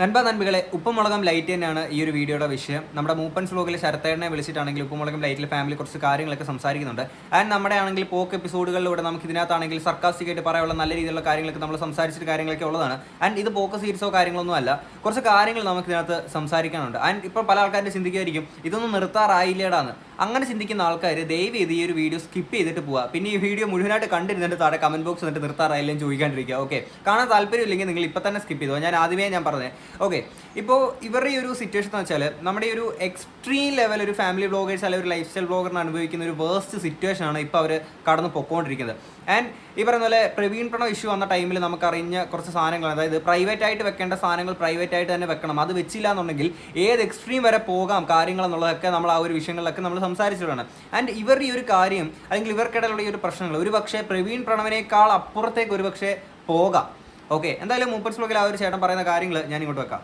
നൻപ നൻപികളെ ഉപ്പുമുളകം light തന്നെയാണ് ഈ ഒരു വീഡിയോയുടെ വിഷയം. നമ്മുടെ മൂപ്പൻസ് വ്ലോഗിൽ ശരത്തേടനെ വിളിച്ചിട്ടാണെങ്കിൽ ഉപ്പുമുളകം ലൈറ്റിലെ ഫാമിലി കുറച്ച് കാര്യങ്ങളൊക്കെ സംസാരിക്കുന്നുണ്ട്. ആൻഡ് നമ്മുടെ ആണെങ്കിൽ പോക്ക് എപ്പിസോഡുകളിലൂടെ നമുക്ക് ഇതിനകത്താണെങ്കിൽ സർക്കാസ്റ്റിക്കായിട്ട് പറയാനുള്ള നല്ല രീതിയിലുള്ള കാര്യങ്ങളൊക്കെ നമ്മൾ സംസാരിച്ചിട്ട് കാര്യങ്ങളൊക്കെ ഉള്ളതാണ്. ആൻഡ് ഇത് പോക്ക് സീരീസോ കാര്യങ്ങളൊന്നും അല്ല. കുറച്ച് കാര്യങ്ങൾ നമുക്ക് ഇതിനകത്ത് സംസാരിക്കാനുണ്ട്. ആൻഡ് ഇപ്പോൾ പല ആൾക്കാരും ചിന്തിക്കുമായിരിക്കും ഇതൊന്നും നിർത്താറായില്ലേടാന്ന്. അങ്ങനെ ചിന്തിക്കുന്ന ആൾക്കാർ ദയവ് ചെയ്ത് ഈ ഒരു വീഡിയോ സ്കിപ്പ് ചെയ്തിട്ട് പോവുക പിന്നെ ഈ വീഡിയോ മുഴുവനായിട്ട് കണ്ടിരുന്നിട്ട് താഴെ കമന്റ് ബോക്സ് എന്നിട്ട് നിർത്താറായില്ലെന്ന് ചോദിക്കാണ്ടിരിക്കുക. ഓക്കെ കാണാൻ താല്പര്യമില്ലെങ്കിൽ നിങ്ങൾ ഇപ്പം തന്നെ സ്കിപ്പ് ചെയ്തു? ഞാൻ ആദ്യമേ ഞാൻ പറഞ്ഞത് ഓക്കെ ഇപ്പോൾ ഇവരുടെ ഈ ഒരു സിറ്റുവേഷൻ എന്ന് വെച്ചാൽ നമ്മുടെ ഈ ഒരു എക്സ്ട്രീം ലെവൽ ഒരു ഫാമിലി ബ്ലോഗേഴ്സ് അല്ലെങ്കിൽ ഒരു ലൈഫ് സ്റ്റൈൽ ബ്ലോഗറിന് അനുഭവിക്കുന്ന ഒരു വേസ്റ്റ് സിറ്റുവേഷൻ ആണ് ഇപ്പോൾ അവർ കടന്ന് പൊക്കോണ്ടിരിക്കുന്നത്. ആൻഡ് ഈ പറയുന്ന പോലെ പ്രവീൺ പ്രണവ് ഇഷ്യൂ വന്ന ടൈമിൽ നമുക്ക് അറിഞ്ഞ കുറച്ച് സാധനങ്ങൾ അതായത് പ്രൈവറ്റ് ആയിട്ട് വെക്കേണ്ട സാധനങ്ങൾ പ്രൈവറ്റ് ആയിട്ട് തന്നെ വെക്കണം. അത് വെച്ചില്ല എന്നുണ്ടെങ്കിൽ ഏത് എക്സ്ട്രീം വരെ പോകാം കാര്യങ്ങൾ എന്നുള്ളതൊക്കെ നമ്മൾ ആ ഒരു വിഷയങ്ങളിലൊക്കെ നമ്മൾ സംസാരിച്ചിട്ടാണ്. ആൻഡ് ഇവരുടെ ഈ ഒരു കാര്യം അല്ലെങ്കിൽ ഇവർക്കിടയിലുള്ള ഈ ഒരു പ്രശ്നങ്ങൾ ഒരു പക്ഷേ പ്രവീൺ പ്രണവിനേക്കാൾ അപ്പുറത്തേക്ക് ഒരു പക്ഷേ പോകാം. ഓക്കെ എന്തായാലും മൂപ്പർസ് ബ്ലോഗിൽ ആ ഒരു ചേട്ടൻ പറയുന്ന കാര്യങ്ങൾ ഞാൻ ഇങ്ങോട്ട് വെക്കാം.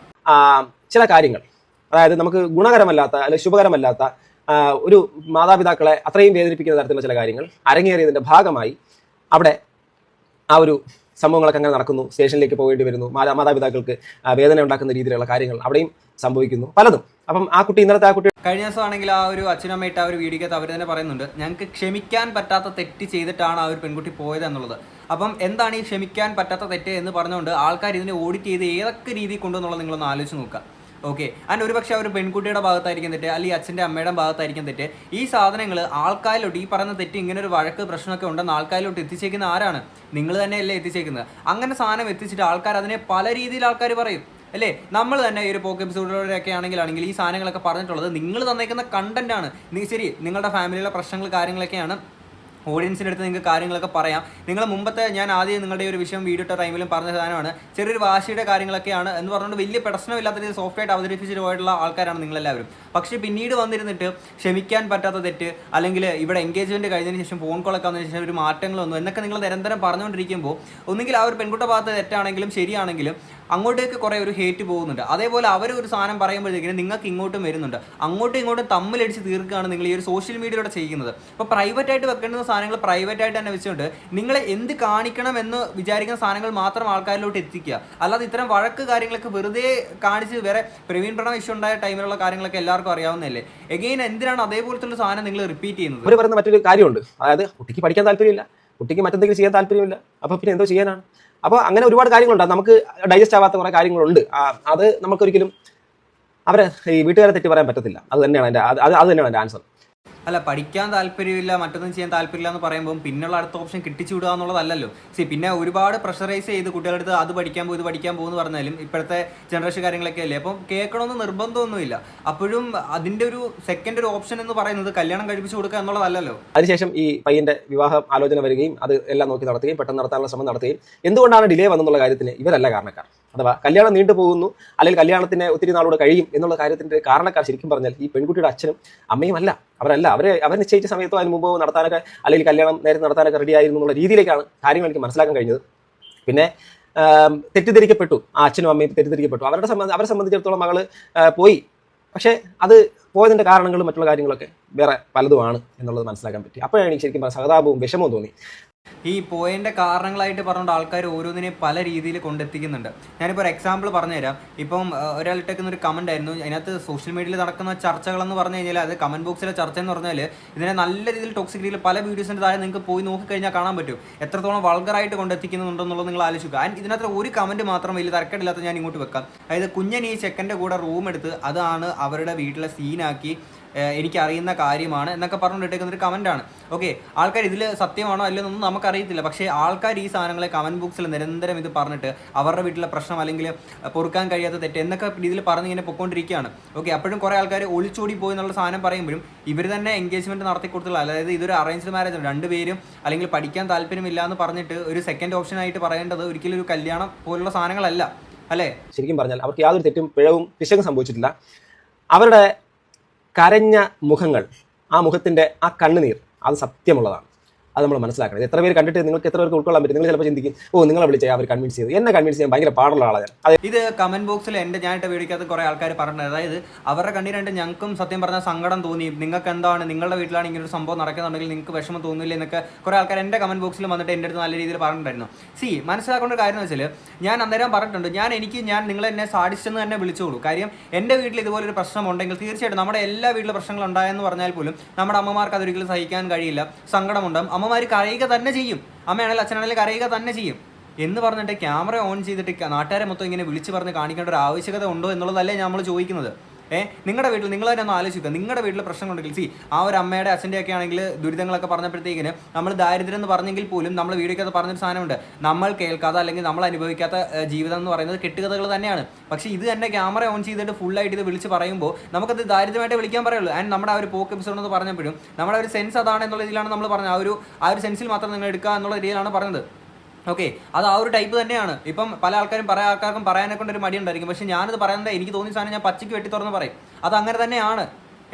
ചില കാര്യങ്ങൾ. അതായത് നമുക്ക് ഗുണകരമല്ലാത്ത അല്ലെങ്കിൽ ശുഭകരമല്ലാത്ത ഒരു മാതാപിതാക്കളെ അത്രയും വേദനിപ്പിക്കുന്ന തരത്തിലുള്ള ചില കാര്യങ്ങൾ അരങ്ങേറിയതിന്റെ ഭാഗമായി അവിടെ ആ ഒരു സംഭവങ്ങളൊക്കെ അങ്ങനെ നടക്കുന്നു. സ്റ്റേഷനിലേക്ക് പോകേണ്ടി വരുന്നു. മാതാ മാതാപിതാക്കൾക്ക് വേദന ഉണ്ടാക്കുന്ന രീതിയിലുള്ള കാര്യങ്ങൾ അവിടെയും സംഭവിക്കുന്നു. പലതും. അപ്പം ആ കുട്ടി ഇന്നലത്തെ ആ കുട്ടി കഴിഞ്ഞ ദിവസം ആണെങ്കിൽ ആ ഒരു അച്ഛനമ്മയിട്ട് ആ ഒരു വീഡിയോക്കകത്ത് അവർ തന്നെ പറയുന്നുണ്ട് ഞങ്ങൾക്ക് ക്ഷമിക്കാൻ പറ്റാത്ത തെറ്റ് ചെയ്തിട്ടാണ് ആ ഒരു പെൺകുട്ടി പോയത് എന്നുള്ളത്. അപ്പം എന്താണ് ഈ ക്ഷമിക്കാൻ പറ്റാത്ത തെറ്റ് എന്ന് പറഞ്ഞുകൊണ്ട് ആൾക്കാർ ഇതിനെ ഓഡിറ്റ് ചെയ്ത് ഏതൊക്കെ രീതിയിൽ കൊണ്ടുവന്നുള്ളത് നിങ്ങളൊന്ന് ആലോചിച്ച് നോക്കുക. ഓക്കെ ആൻഡ് ഒരുപക്ഷെ ആ ഒരു പെൺകുട്ടിയുടെ ഭാഗത്തായിരിക്കും തെറ്റ് അല്ലെങ്കിൽ അച്ഛന്റെ അമ്മയുടെ ഭാഗത്തായിരിക്കും തെറ്റ്. ഈ സാധനങ്ങൾ ആൾക്കാരിലോട്ട് ഈ പറയുന്ന തെറ്റ് ഇങ്ങനെ ഒരു വഴക്ക് പ്രശ്നമൊക്കെ ഉണ്ടെന്ന് ആൾക്കാരിലോട്ട് എത്തിച്ചേക്കുന്ന ആരാണ്? നിങ്ങൾ തന്നെയല്ലേ എത്തിച്ചേക്കുന്നത്. അങ്ങനെ സാധനം എത്തിച്ചിട്ട് ആൾക്കാർ അതിനെ പല രീതിയിൽ ആൾക്കാർ പറയും. അല്ലേ? നമ്മൾ തന്നെ ഈ ഒരു പോക്ക് എപ്പിസോഡിലൂടെയൊക്കെ ആണെങ്കിൽ ആണെങ്കിൽ ഈ സാധനങ്ങളൊക്കെ പറഞ്ഞിട്ടുള്ളത് നിങ്ങൾ തന്നേക്കുന്ന കണ്ടന്റ് ആണ്. നി- ശരി നിങ്ങളുടെ ഫാമിലിയിലെ പ്രശ്നങ്ങൾ കാര്യങ്ങളൊക്കെയാണ്. ഓഡിയൻസിന്റെ അടുത്ത് നിങ്ങൾക്ക് കാര്യങ്ങളൊക്കെ പറയാം. നിങ്ങൾ മുമ്പത്തെ ഞാൻ ആദ്യം നിങ്ങളുടെ ഒരു വിഷയം വീഡിയോ ഇട്ട ടൈമിലും പറഞ്ഞ സാധനമാണ്. ചെറിയൊരു വാശിയുടെ കാര്യങ്ങളൊക്കെയാണ് എന്ന് പറഞ്ഞുകൊണ്ട് വലിയ പ്രശ്നമില്ലാത്ത രീതിയിൽ സോഫ്റ്റ് ആയിട്ട് അവതരിപ്പിച്ചിട്ട് പോയിട്ടുള്ള ആൾക്കാരാണ് നിങ്ങളെല്ലാവരും. പക്ഷേ പിന്നീട് വന്നിരുന്നിട്ട് ക്ഷമിക്കാൻ പറ്റാത്ത തെറ്റ് അല്ലെങ്കിൽ ഇവിടെ എൻഗേജ്മെന്റ് കഴിഞ്ഞതിന് ശേഷം ഫോൺ കോളൊക്കെ വന്നതിന് ശേഷം ഒരു മാറ്റങ്ങളൊന്നും എന്നൊക്കെ നിങ്ങൾ നിരന്തരം പറഞ്ഞുകൊണ്ടിരിക്കുമ്പോൾ ഒന്നുകിൽ ആ ഒരു പെൺകുട്ട ഭാഗത്ത് തെറ്റാണെങ്കിലും ശരിയാണെങ്കിലും അങ്ങോട്ടേക്ക് കുറേ ഒരു ഹേറ്റ് പോകുന്നുണ്ട്. അതേപോലെ അവർ ഒരു സാധനം പറയുമ്പോഴത്തേക്കിനും നിങ്ങൾക്ക് ഇങ്ങോട്ടും വരുന്നുണ്ട്. അങ്ങോട്ടും ഇങ്ങോട്ടും തമ്മിലടിച്ച് തീർക്കുകയാണ് നിങ്ങൾ ഈ ഒരു സോഷ്യൽ മീഡിയയിലൂടെ ചെയ്യുന്നത്. അപ്പോൾ പ്രൈവറ്റ് ആയിട്ട് സാധനങ്ങൾ പ്രൈവറ്റ് ആയിട്ട് തന്നെ വെച്ചുകൊണ്ട് നിങ്ങളെ എന്ത് കാണിക്കണം എന്ന് വിചാരിക്കുന്ന സാധനങ്ങൾ മാത്രം ആൾക്കാരിലോട്ട് എത്തിക്കുക. അല്ലാതെ ഇത്തരം വഴക്ക് കാര്യങ്ങളൊക്കെ വെറുതെ കാണിച്ച് വേറെ പ്രവീൺ പ്രണവ് ഇഷ്യൂ ഉണ്ടായ ടൈമിലുള്ള കാര്യങ്ങളൊക്കെ എല്ലാവർക്കും അറിയാവുന്നതല്ലേ? എഗെയിൻ എന്തിനാണ് അതേപോലത്തെ സാധനം നിങ്ങൾ റിപ്പീറ്റ് ചെയ്യുന്നത്? അവർ പറയുന്ന മറ്റൊരു കാര്യമുണ്ട്. അതായത് കുട്ടിക്ക് പഠിക്കാൻ താല്പര്യമില്ല. കുട്ടിക്ക് മറ്റെന്തെങ്കിലും ചെയ്യാൻ താല്പര്യമില്ല. അപ്പോൾ പിന്നെ എന്തോ ചെയ്യാനാണ്? അപ്പോൾ അങ്ങനെ ഒരുപാട് കാര്യങ്ങളുണ്ട്. നമുക്ക് ഡൈജസ്റ്റ് ആവാത്ത കുറേ കാര്യങ്ങളുണ്ട്. അത് നമുക്കൊരിക്കലും അവരെ ഈ വീട്ടുകാരെ തെറ്റി പറയാൻ പറ്റത്തില്ല. അത് തന്നെയാണ് എന്റെ അത് അത് തന്നെയാണ് എന്റെ ആൻസർ അല്ല പഠിക്കാൻ താല്പര്യമില്ല മറ്റൊന്നും ചെയ്യാൻ താല്പര്യമില്ല എന്ന് പറയുമ്പോൾ പിന്നുള്ള അടുത്ത ഓപ്ഷൻ കിട്ടിച്ചു വിടുക എന്നുള്ളതല്ലല്ലോ. സി പിന്നെ ഒരുപാട് പ്രഷറൈസ് ചെയ്ത് കുട്ടികളുടെ അടുത്ത് അത് പഠിക്കാൻ പോകും ഇത് പഠിക്കാൻ പോകുമെന്ന് പറഞ്ഞാലും ഇപ്പോഴത്തെ ജനറേഷൻ കാര്യങ്ങളൊക്കെ അല്ലേ? അപ്പം കേൾക്കണമെന്ന് നിർബന്ധമൊന്നുമില്ല. അപ്പോഴും അതിന്റെ ഒരു സെക്കൻഡ് ഒരു ഓപ്ഷൻ എന്ന് പറയുന്നത് കല്യാണം കഴിപ്പിച്ചു കൊടുക്കുക എന്നുള്ളതല്ലല്ലോ. അതിനുശേഷം ഈ പയ്യന്റെ വിവാഹ ആലോചന വരികയും അത് എല്ലാം നോക്കി നടത്തുകയും പെട്ടെന്ന് നടത്താനുള്ള ശ്രമം നടത്തുകയും എന്തുകൊണ്ടാണ് ഡിലേ വന്നെന്നുള്ള കാര്യത്തിന് ഇവരല്ല കാരണക്കാർ? അഥവാ കല്യാണം നീണ്ടു പോകുന്നു അല്ലെങ്കിൽ കല്യാണത്തിന് ഒത്തിരി നാളോട് കഴിയും എന്നുള്ള കാര്യത്തിന്റെ കാരണക്കാർ ശരിക്കും പറഞ്ഞാൽ ഈ പെൺകുട്ടിയുടെ അച്ഛനും അമ്മയും അല്ല. അവരല്ല. അവരെ അവർ നിശ്ചയിച്ച സമയത്തോ അതിന് മുമ്പോ നടത്താനൊക്കെ അല്ലെങ്കിൽ കല്യാണം നേരത്തെ നടത്താനൊക്കെ റെഡിയായിരുന്നു എന്നുള്ള രീതിയിലേക്കാണ് കാര്യങ്ങൾ എനിക്ക് മനസ്സിലാക്കാൻ കഴിഞ്ഞത്. പിന്നെ തെറ്റിദ്ധരിക്കപ്പെട്ടു. ആ അച്ഛനും അമ്മയും തെറ്റിദ്ധരിക്കപ്പെട്ടു. അവരുടെ സംബന്ധ അവരെ സംബന്ധിച്ചിടത്തോളം മകൾ പോയി. പക്ഷേ അത് പോയതിന്റെ കാരണങ്ങളും മറ്റുള്ള കാര്യങ്ങളൊക്കെ വേറെ പലതുമാണ് എന്നുള്ളത് മനസ്സിലാക്കാൻ പറ്റി. അപ്പോഴാണ് എനിക്ക് ശരിക്കും സഹതാപവും വിഷമവും തോന്നി. ഈ പോയിന്റ് കാരണങ്ങളായിട്ട് പറഞ്ഞുകൊണ്ട് ആൾക്കാർ ഓരോന്നിനെ പല രീതിയിൽ കൊണ്ടെത്തിക്കുന്നുണ്ട്. ഞാനിപ്പോൾ ഒരു എക്സാമ്പിൾ പറഞ്ഞുതരാം. ഇപ്പം ഒരാൾ ഒരു കമന്റ് ആയിരുന്നു. അതിനകത്ത് സോഷ്യൽ മീഡിയയിൽ നടക്കുന്ന ചർച്ചകളെന്ന് പറഞ്ഞു കഴിഞ്ഞാൽ അത് കമന്റ് ബോക്സിലെ ചർച്ച എന്ന് പറഞ്ഞാൽ ഇതിനെ നല്ല രീതിയിൽ ടോക്സിക് രീതിയിൽ പല വീഡിയോസിന്റെ താഴെ നിങ്ങൾക്ക് പോയി നോക്കിക്കഴിഞ്ഞാൽ കാണാൻ പറ്റും. എത്രത്തോളം വൾഗറായിട്ട് കൊണ്ടെത്തിക്കുന്നുണ്ടെന്നുള്ളത് നിങ്ങൾ ആലോചിക്കുക. ആൻഡ് ഇതിനകത്ത് ഒരു കമന്റ് മാത്രം വലിയ തരക്കേടില്ലാത്ത ഞാൻ ഇങ്ങോട്ട് വെക്കാം. അതായത് കുഞ്ഞൻ ഈ ചെക്കന്റെ കൂടെ റൂം എടുത്ത് അതാണ് അവരുടെ വീട്ടിലെ സീനാക്കി ഏഹ് എനിക്ക് അറിയുന്ന കാര്യമാണ് എന്നൊക്കെ പറഞ്ഞിട്ടേക്കുന്ന ഒരു കമന്റാണ് ഓക്കെ ആൾക്കാർ ഇതിൽ സത്യമാണോ അല്ലെന്നൊന്നും നമുക്കറിയത്തില്ല. പക്ഷേ ആൾക്കാർ ഈ സാധനങ്ങളെ കമന്റ് ബോക്സിൽ നിരന്തരം ഇത് പറഞ്ഞിട്ട് അവരുടെ വീട്ടിലെ പ്രശ്നം അല്ലെങ്കിൽ പൊറുക്കാൻ കഴിയാത്ത തെറ്റ് എന്നൊക്കെ രീതിയിൽ പറഞ്ഞ് ഇങ്ങനെ പൊക്കോണ്ടിരിക്കുകയാണ് ഓക്കെ അപ്പോഴും കുറേ ആൾക്കാർ ഒളിച്ചോടി പോയി എന്നുള്ള സാധനം പറയുമ്പോഴും ഇവർ തന്നെ എൻഗേജ്മെന്റ് നടത്തി കൊടുത്തുള്ള അതായത് ഇതൊരു അറേഞ്ച്ഡ് മാരേജ് ആണ്. രണ്ടുപേരും അല്ലെങ്കിൽ പഠിക്കാൻ താല്പര്യമില്ല എന്ന് പറഞ്ഞിട്ട് ഒരു സെക്കൻഡ് ഓപ്ഷൻ ആയിട്ട് പറയേണ്ടത് ഒരിക്കലും ഒരു കല്യാണം പോലുള്ള സാധനങ്ങളല്ല. അല്ലേ? ശരിക്കും പറഞ്ഞാൽ അവർക്ക് യാതൊരു തെറ്റും പിഴവും പിശകും സംഭവിച്ചിട്ടില്ല. അവരുടെ കരഞ്ഞ മുഖങ്ങൾ ആ മുഖത്തിന്റെ ആ കണ്ണുനീർ അത് സത്യമുള്ളതാണ്. അത് നമ്മൾ മനസ്സിലാക്കണം. എത്ര പേര് കണ്ടിട്ട് നിങ്ങൾക്ക് എത്ര പേർക്ക് ഉൾക്കൊള്ളാൻ പറ്റും? നിങ്ങൾ ചിലപ്പോൾ ചിന്തിക്കും ഓ നിങ്ങളെ വിളിച്ച് അവർ കൺവിൻസ് ചെയ്തു. എന്നെ കൺവിൻസ് ചെയ്യാൻ ഭയങ്കര പാടുള്ള ആളാണ് ഇത് കമന്റ് ബോക്സിൽ എന്റെ ഞാനിട്ട് വീടിക്കകത്ത് കുറേ ആൾക്കാർ പറഞ്ഞത്. അതായത് അവരുടെ കണ്ടിട്ട് ഞങ്ങൾക്കും സത്യം പറഞ്ഞാൽ സങ്കടം തോന്നി. നിങ്ങൾക്ക് എന്താണ്? നിങ്ങളുടെ വീട്ടിലാണ് ഇങ്ങനെ ഒരു സംഭവം നടക്കുന്നുണ്ടെങ്കിൽ നിങ്ങൾക്ക് വിഷമം തോന്നില്ല എന്നൊക്കെ കുറേ ആൾക്കാർ എന്റെ കമന്റ് ബോക്സിൽ വന്നിട്ട് എന്റെ അടുത്ത് നല്ല രീതിയിൽ പറഞ്ഞിട്ടുണ്ടായിരുന്നു. സി മനസ്സിലാക്കേണ്ട ഒരു കാര്യം എന്ന് വെച്ചാൽ ഞാൻ അന്നേരം പറഞ്ഞിട്ടുണ്ട് ഞാൻ എനിക്ക് ഞാൻ നിങ്ങൾ എന്നെ സാഡിസ്റ്റെന്ന് തന്നെ വിളിച്ചോളൂ. കാര്യം എന്റെ വീട്ടിൽ ഇതുപോലെ ഒരു പ്രശ്നം ഉണ്ടെങ്കിൽ തീർച്ചയായിട്ടും നമ്മുടെ എല്ലാ വീട്ടിലും പ്രശ്നങ്ങൾ ഉണ്ടായെന്ന് പറഞ്ഞാൽ പോലും നമ്മുടെ അമ്മമാർക്ക് അതൊരിക്കലും സഹിക്കാൻ കഴിയില്ല. സങ്കടമുണ്ടാകും അമ്മമാർ കരയുക തന്നെ ചെയ്യും. അമ്മയാണെങ്കിൽ അച്ഛനാണെങ്കിലും കരയുക തന്നെ ചെയ്യും. എന്ന് പറഞ്ഞിട്ട് ക്യാമറ ഓൺ ചെയ്തിട്ട് നാട്ടുകാരെ മൊത്തം ഇങ്ങനെ വിളിച്ച് പറഞ്ഞ് കാണിക്കേണ്ട ഒരു ആവശ്യകത ഉണ്ടോ എന്നുള്ളതല്ലേ നമ്മൾ ചോദിക്കുന്നത്. ഏ നിങ്ങളുടെ വീട്ടിൽ നിങ്ങൾ തന്നെ ഒന്ന് ആലോചിക്കുക. നിങ്ങളുടെ വീട്ടിൽ പ്രശ്നങ്ങളുണ്ടെങ്കിൽ സി ആ ഒരു അമ്മയുടെ അച്ഛന്റെ ഒക്കെ ആണെങ്കിൽ ദുരിതങ്ങളൊക്കെ പറഞ്ഞപ്പോഴത്തേക്കിന് നമ്മൾ ദാരിദ്ര്യം എന്ന് പറഞ്ഞെങ്കിൽ പോലും നമ്മൾ വീഡിയോക്കകത്ത് പറഞ്ഞൊരു സാധനമുണ്ട്. നമ്മൾ കേൾക്കാത്ത അല്ലെങ്കിൽ നമ്മൾ അനുഭവിക്കാത്ത ജീവിതം എന്ന് പറയുന്നത് കെട്ടുകഥകൾ തന്നെയാണ്. പക്ഷേ ഇത് തന്നെ ക്യാമറ ഓൺ ചെയ്തിട്ട് ഫുള്ളായിട്ട് ഇത് വിളിച്ച് പറയുമ്പോൾ നമുക്കത് ദാരിദ്ര്യമായിട്ട് വിളിക്കാൻ പറയുള്ളൂ. ആൻഡ് നമ്മുടെ ആ ഒരു പോക്ക് എപ്പിസോഡ് എന്ന് പറഞ്ഞപ്പോഴും നമ്മുടെ ഒരു സെൻസ് അതാണ് എന്നുള്ള രീതിയിലാണ് നമ്മൾ പറഞ്ഞത്. ആ ഒരു ആ ഒരു സെൻസിൽ മാത്രം നിങ്ങൾ എടുക്കുക എന്നുള്ള രീതിയിലാണ് പറഞ്ഞത്. ഓക്കെ അത് ആ ഒരു ടൈപ്പ് തന്നെയാണ്. ഇപ്പം പല ആൾക്കാരും പല ആൾക്കാർക്കും പറയാനെ കൊണ്ട് ഒരു മടിയുണ്ടായിരിക്കും പക്ഷെ ഞാനത് പറയുന്നത് എനിക്ക് തോന്നിയ സാധനം ഞാൻ പച്ചയ്ക്ക് വെട്ടി തുറന്ന് പറയും. അത് അങ്ങനെ തന്നെയാണ്.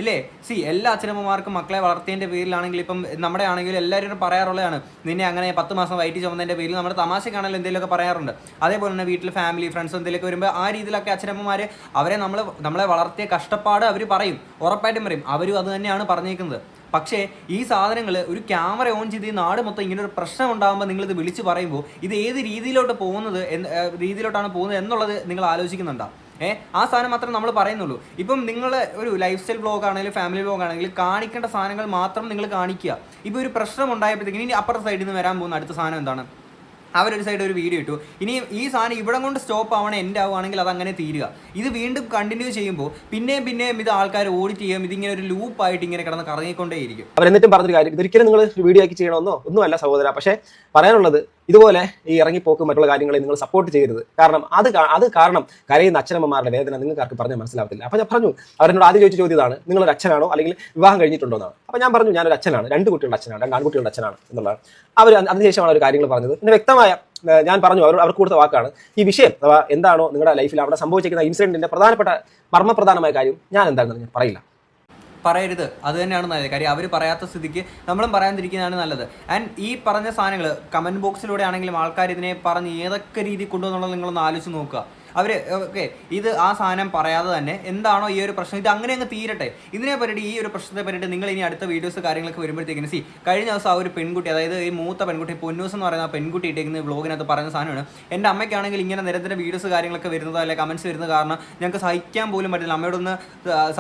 ഇല്ലേ? സി എല്ലാ അച്ഛനമ്മമാർക്കും മക്കളെ വളർത്തിയതിന്റെ പേരിലാണെങ്കിൽ ഇപ്പം നമ്മുടെ ആണെങ്കിലും എല്ലാവരും പറയാറുള്ളതാണ് നിന്നെ അങ്ങനെ പത്ത് മാസം വൈറ്റ് ചുമന്നതിന്റെ പേരിൽ നമ്മുടെ തമാശക്കാണെങ്കിലും എന്തെങ്കിലുമൊക്കെ പറയാറുണ്ട്. അതേപോലെ തന്നെ വീട്ടിൽ ഫാമിലി ഫ്രണ്ട്സ് എന്തെങ്കിലുമൊക്കെ വരുമ്പോൾ ആ രീതിയിലൊക്കെ അച്ഛനമ്മമാർ അവരെ നമ്മൾ നമ്മളെ വളർത്തിയ കഷ്ടപ്പാട് അവർ പറയും. ഉറപ്പായിട്ടും പറയും. അവരും അത് തന്നെയാണ് പറഞ്ഞേക്കുന്നത്. പക്ഷേ ഈ സാധനങ്ങൾ ഒരു ക്യാമറ ഓൺ ചെയ്ത് ഈ നാട് മൊത്തം ഇങ്ങനെ ഒരു പ്രശ്നം ഉണ്ടാകുമ്പോൾ നിങ്ങളിത് വിളിച്ച് പറയുമ്പോൾ ഇത് ഏത് രീതിയിലോട്ട് പോകുന്നത് രീതിയിലോട്ടാണ് പോകുന്നത് എന്നുള്ളത് നിങ്ങൾ ആലോചിക്കുന്നുണ്ടോ? ഏഹ് ആ സാധനം മാത്രം നമ്മൾ പറയുന്നുള്ളൂ. ഇപ്പം നിങ്ങൾ ഒരു ലൈഫ് സ്റ്റൈൽ ബ്ലോഗ് ആണെങ്കിലും ഫാമിലി ബ്ലോഗ് ആണെങ്കിലും കാണിക്കേണ്ട സാധനങ്ങൾ മാത്രം നിങ്ങൾ കാണിക്കുക. ഇപ്പോൾ ഒരു പ്രശ്നം ഉണ്ടായപ്പോഴത്തേക്കും ഇനി അപ്പുറത്തെ സൈഡിൽ നിന്ന് വരാൻ പോകുന്ന അടുത്ത സാധനം എന്താണ്? അവരൊരു സൈഡ് ഒരു വീഡിയോ ഇട്ടു. ഇനി ഈ സാധനം ഇവിടെ കൊണ്ട് സ്റ്റോപ്പ് ആവണം എന്റെ ആവുകയാണെങ്കിൽ അത് അങ്ങനെ തീരുക. ഇത് വീണ്ടും കണ്ടിന്യൂ ചെയ്യുമ്പോൾ പിന്നെയും പിന്നെയും ഇത് ആൾക്കാർ ഓഡിറ്റ് ചെയ്യും. ഇതിങ്ങനെ ഒരു ലൂപ്പായിട്ട് ഇങ്ങനെ കിടന്ന് കറങ്ങിക്കൊണ്ടേയിരിക്കും. അവരെന്നിട്ടും പറഞ്ഞൊരു കാര്യം ഇതൊരിക്കലും നിങ്ങൾ വീഡിയോ ആക്കി ചെയ്യണമെന്നോ? ഒന്നുമല്ല സഹോദര. പക്ഷേ പറയാനുള്ളത് ഇതുപോലെ ഈ ഇറങ്ങിപ്പോക്കും മറ്റുള്ള കാര്യങ്ങളെ നിങ്ങൾ സപ്പോർട്ട് ചെയ്യരുത്. കാരണം അത് അത് കാരണം കരയുന്ന അച്ഛനമ്മമാരുടെ വേദന നിങ്ങൾക്ക് ആർക്ക് മനസ്സിലാവത്തില്ല. അപ്പോൾ ഞാൻ പറഞ്ഞു അവരെന്നോട് ആദ്യം ചോദിച്ച ചോദ്യം നിങ്ങൾ നിങ്ങളൊരു അച്ഛനാണോ അല്ലെങ്കിൽ വിവാഹം കഴിഞ്ഞിട്ടുണ്ടോ എന്നാണ്. അപ്പോൾ ഞാൻ പറഞ്ഞു ഞാനൊരു അച്ഛനാണ്. രണ്ട് കുട്ടികളുടെ അച്ഛനാണ്. രണ്ട് ആൺകുട്ടികളുടെ അച്ഛനാണ് എന്നുള്ളതാണ്. അവർ അതിനുശേഷമാണ് ഒരു കാര്യങ്ങൾ പറഞ്ഞത്. പിന്നെ വ്യക്തമായ ഞാൻ പറഞ്ഞു അവർ അവർക്ക് കൊടുത്ത വാക്കാണ് ഈ വിഷയം അഥവാ എന്താണോ നിങ്ങളുടെ ലൈഫിൽ അവിടെ സംഭവിച്ചിരിക്കുന്ന ഇൻസിഡന്റിന്റെ പ്രധാനപ്പെട്ട മർമ്മപ്രധാനമായ കാര്യം ഞാൻ എന്താണെന്ന് ഞാൻ പറയില്ല. പറയരുത്. അത് തന്നെയാണ് നല്ലത്. കാര്യം അവർ പറയാത്ത സ്ഥിതിക്ക് നമ്മളും പറയാതിരിക്കുന്നതാണ് നല്ലത്. ആൻഡ് ഈ പറഞ്ഞ സാധനങ്ങൾ കമന്റ് ബോക്സിലൂടെ ആണെങ്കിലും ആൾക്കാർ ഇതിനെ പറഞ്ഞ് ഏതൊക്കെ രീതി കൊണ്ടുവന്നുള്ളത് നിങ്ങളൊന്ന് ആലോചിച്ച് നോക്കുക. അവർ ഓക്കെ ഇത് ആ സാധനം പറയാതെ തന്നെ എന്താണോ ഈ ഒരു പ്രശ്നം ഇത് അങ്ങനെ അങ്ങ് തീരട്ടെ. ഇതിനെ പറ്റിയിട്ട് ഈ ഒരു പ്രശ്നത്തെ പറ്റിയിട്ട് നിങ്ങൾ ഇനി അടുത്ത വീഡിയോസ് കാര്യങ്ങളൊക്കെ വരുമ്പോഴത്തേക്കിന് സി കഴിഞ്ഞ ദിവസം ആ ഒരു പെൺകുട്ടി അതായത് ഈ മൂത്ത പെൺകുട്ടി പൊന്നൂസ് എന്ന് പറയുന്ന ആ പെൺകുട്ടി ഇട്ടേക്കുന്ന വ്ളോഗിനകത്ത് പറയുന്ന സാധനമാണ്. എന്റെ അമ്മയ്ക്കാണെങ്കിൽ ഇങ്ങനെ നിരന്തരം വീഡിയോസ് കാര്യങ്ങളൊക്കെ വരുന്നത് അല്ലെ കമൻസ് വരുന്നത് കാരണം ഞങ്ങൾക്ക് സഹിക്കാൻ പോലും പറ്റില്ല അമ്മയോടൊന്ന്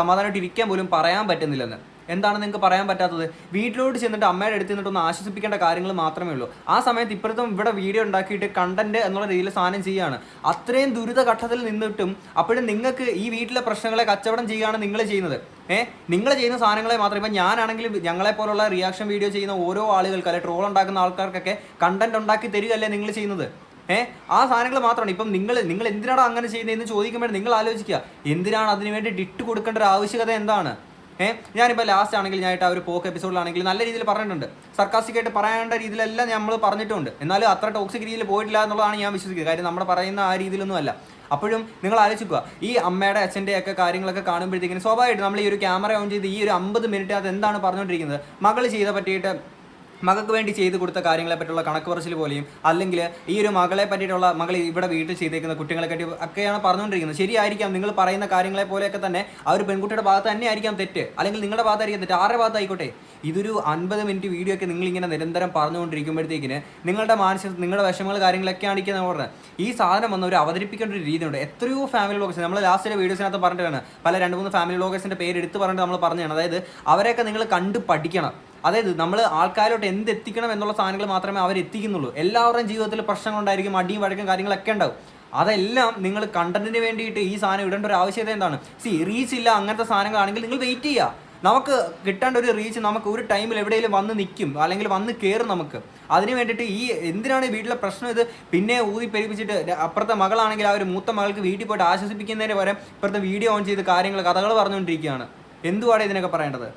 സമാധാനമായിട്ട് ഇരിക്കാൻ പോലും പറയാൻ പറ്റുന്നില്ലെന്ന്. എന്താണ് നിങ്ങൾക്ക് പറയാൻ പറ്റാത്തത്? വീട്ടിലോട്ട് ചെന്നിട്ട് അമ്മയുടെ അടുത്ത് നിന്നിട്ട് ഒന്ന് ആശ്വസിപ്പിക്കേണ്ട കാര്യങ്ങൾ മാത്രമേ ഉള്ളൂ. ആ സമയത്ത് ഇപ്പോഴത്തും ഇവിടെ വീഡിയോ ഉണ്ടാക്കിയിട്ട് കണ്ടന്റ് എന്നുള്ള രീതിയിൽ സാധനം ചെയ്യുകയാണ്. അത്രയും ദുരിത ഘട്ടത്തിൽ നിന്നിട്ടും അപ്പോഴും നിങ്ങൾക്ക് ഈ വീട്ടിലെ പ്രശ്നങ്ങളെ കച്ചവടം ചെയ്യുകയാണ് നിങ്ങൾ ചെയ്യുന്നത്. ഏഹ് നിങ്ങൾ ചെയ്യുന്ന സാധനങ്ങളെ മാത്രം ഇപ്പം ഞാനാണെങ്കിലും ഞങ്ങളെ പോലുള്ള റിയാക്ഷൻ വീഡിയോ ചെയ്യുന്ന ഓരോ ആളുകൾക്ക് അല്ലെ ട്രോൾ ഉണ്ടാക്കുന്ന ആൾക്കാർക്കൊക്കെ കണ്ടന്റ് ഉണ്ടാക്കി തരികയല്ലേ നിങ്ങൾ ചെയ്യുന്നത്? ഏഹ് ആ സാധനങ്ങൾ മാത്രമാണ്. ഇപ്പം നിങ്ങൾ നിങ്ങൾ എന്തിനാണ് അങ്ങനെ ചെയ്യുന്നതെന്ന് ചോദിക്കുമ്പോൾ നിങ്ങൾ ആലോചിക്കുക. എന്തിനാണ് അതിനുവേണ്ടി ഡിറ്റ് കൊടുക്കേണ്ട ഒരു ആവശ്യകത എന്താണ്? ഏഹ് ഞാനിപ്പോൾ ലാസ്റ്റ് ആണെങ്കിൽ ഞാനായിട്ട് ആ ഒരു പോക്ക് എപ്പിസോഡിലാണെങ്കിൽ നല്ല രീതിയിൽ പറഞ്ഞിട്ടുണ്ട്. സർക്കാസ്റ്റിക്കായിട്ട് പറയേണ്ട രീതിയിലെല്ലാം നമ്മൾ പറഞ്ഞിട്ടുണ്ട്. എന്നാലും അത്ര ടോക്സിക് രീതിയിൽ പോയിട്ടില്ല എന്നുള്ളതാണ് ഞാൻ വിശ്വസിക്കുന്നത്. കാര്യം നമ്മൾ പറയുന്ന ആ രീതിയിലൊന്നും അല്ല. അപ്പോഴും നിങ്ങൾ ആലോചിക്കുക. ഈ അമ്മയുടെ അച്ഛന്റെ ഒക്കെ കാര്യങ്ങളൊക്കെ കാണുമ്പോഴത്തേക്കിനും സ്വാഭാവികമായിട്ട് നമ്മൾ ഈ ഒരു ക്യാമറ ഓൺ ചെയ്ത് ഈ ഒരു അമ്പത് മിനിറ്റ് അത് എന്താണ് പറഞ്ഞുകൊണ്ടിരിക്കുന്നത്? മകൾ ചെയ്ത പറ്റിയിട്ട് മകൾക്ക് വേണ്ടി ചെയ്തു കൊടുത്ത കാര്യങ്ങളെ പറ്റിയുള്ള കണക്ക് പറച്ചിൽ പോലെയും അല്ലെങ്കിൽ ഈ ഒരു മകളെ പറ്റിയിട്ടുള്ള മകൾ ഇവിടെ വീട്ടിൽ ചെയ്തേക്കുന്ന കുട്ടികളെ പറ്റി ഒക്കെയാണ് പറഞ്ഞുകൊണ്ടിരിക്കുന്നത്. ശരിയായിരിക്കാം നിങ്ങൾ പറയുന്ന കാര്യങ്ങളെ പോലെയൊക്കെ തന്നെ ആ ഒരു പെൺകുട്ടിയുടെ ഭാഗത്ത് തന്നെ ആയിരിക്കാം തെറ്റ് അല്ലെങ്കിൽ നിങ്ങളുടെ ഭാഗത്തായിരിക്കും തെറ്റ് ആരുടെ ഭാഗത്തായിക്കോട്ടെ ഇതൊരു അൻപത് മിനിറ്റ് വീഡിയോ ഒക്കെ നിങ്ങളിങ്ങനെ നിരന്തരം പറഞ്ഞുകൊണ്ടിരിക്കുമ്പോഴത്തേക്കിന് നിങ്ങളുടെ മാനസിക നിങ്ങളുടെ വിഷമങ്ങൾ കാര്യങ്ങളൊക്കെ ആണിക്കുന്ന പറഞ്ഞത്. ഈ സാധനം വന്ന് ഒരു അവതരിപ്പിക്കേണ്ട ഒരു രീതിയുണ്ട്. എത്രയോ ഫാമിലി വ്ളോഗേഴ്സ് നമ്മൾ ലാസ്റ്റിലെ വീഡിയോസിനകത്ത് പറഞ്ഞിട്ടാണ് പല രണ്ട് മൂന്ന് ഫാമിലി വ്ളോഗേഴ്സിന്റെ പേര് എടുത്ത് പറഞ്ഞിട്ട് നമ്മൾ പറഞ്ഞതാണ്. അതായത് അവരെയൊക്കെ നിങ്ങൾ കണ്ട് പഠിക്കണം. അതായത് നമ്മൾ ആൾക്കാരോട്ട് എന്ത് എത്തിക്കണം എന്നുള്ള സാധനങ്ങൾ മാത്രമേ അവർ എത്തിക്കുന്നുള്ളൂ എല്ലാവരുടെയും ജീവിതത്തിൽ പ്രശ്നങ്ങൾ ഉണ്ടായിരിക്കും അടിയും വഴക്കും കാര്യങ്ങളൊക്കെ ഉണ്ടാവും. അതെല്ലാം നിങ്ങൾ കണ്ടന്റിന് വേണ്ടിയിട്ട് ഈ സാധനം ഇടേണ്ട ഒരു ആവശ്യകത എന്താണ്? സി റീച്ച് ഇല്ല അങ്ങനത്തെ സാധനങ്ങളാണെങ്കിൽ നിങ്ങൾ വെയിറ്റ് ചെയ്യുക നമുക്ക് കിട്ടേണ്ട ഒരു റീച്ച് നമുക്ക് ഒരു ടൈമിൽ എവിടെയെങ്കിലും വന്ന് നിൽക്കും അല്ലെങ്കിൽ വന്ന് കയറും നമുക്ക്. അതിന് വേണ്ടിയിട്ട് ഈ എന്തിനാണ് വീട്ടിലെ പ്രശ്നം ഇത്? പിന്നെ ഊതി പെരുപ്പിച്ചിട്ട് അപ്പുറത്തെ മകളാണെങ്കിൽ ആ ഒരു മൂത്ത മകൾക്ക് വീട്ടിൽ പോയിട്ട് ആശ്വസിപ്പിക്കുന്നതിന് വരെ ഇപ്പുറത്തെ വീഡിയോ ഓൺ ചെയ്ത് കാര്യങ്ങൾ കഥകൾ പറഞ്ഞുകൊണ്ടിരിക്കുകയാണ്. എന്തുവാണ് ഇതിനൊക്കെ പറയേണ്ടത്?